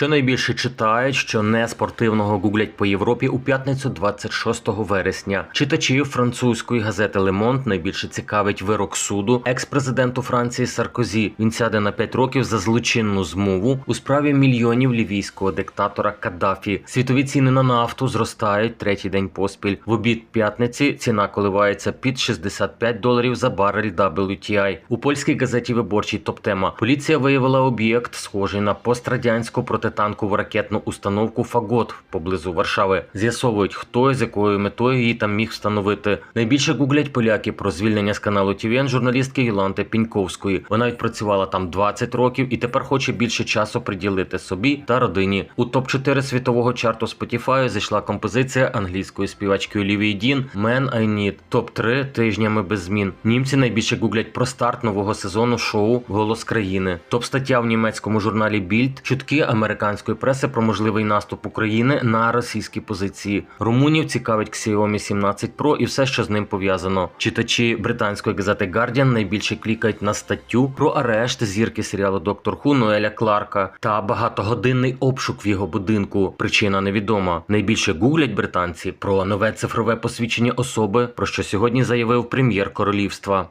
Що найбільше читають, що не спортивного гуглять по Європі у п'ятницю 26 вересня. Читачів французької газети Лемонт найбільше цікавить вирок суду екс-президенту Франції Саркозі. Він сяде на 5 років за злочинну змову у справі мільйонів лівійського диктатора Каддафі. Світові ціни на нафту зростають третій день поспіль. В обід п'ятниці ціна коливається під 65 доларів за барель WTI. У польській газеті виборчий топ-тема. Поліція виявила об'єкт, схожий на пострадянську протитанкову ракетну установку Фагот поблизу Варшави. З'ясовують, хто і з якою метою її там міг встановити. Найбільше гуглять поляки про звільнення з каналу ТВН журналістки Йоланти Піньковської. Вона відпрацювала там 20 років і тепер хоче більше часу приділити собі та родині. У топ 4 світового чарту Spotify зайшла композиція англійської співачки Олівії Дін «Man I Need». Топ 3 тижнями без змін. Німці найбільше гуглять про старт нового сезону шоу Голос країни. Топ стаття в німецькому журналі Більд чутки американської преси про можливий наступ України на російські позиції. Румунів цікавить Xiaomi 17 Pro і все, що з ним пов'язано. Читачі британської газети Guardian найбільше клікають на статтю про арешт зірки серіалу Доктор Ху Ноеля Кларка та багатогодинний обшук в його будинку. Причина невідома. Найбільше гуглять британці про нове цифрове посвідчення особи, про що сьогодні заявив прем'єр королівства.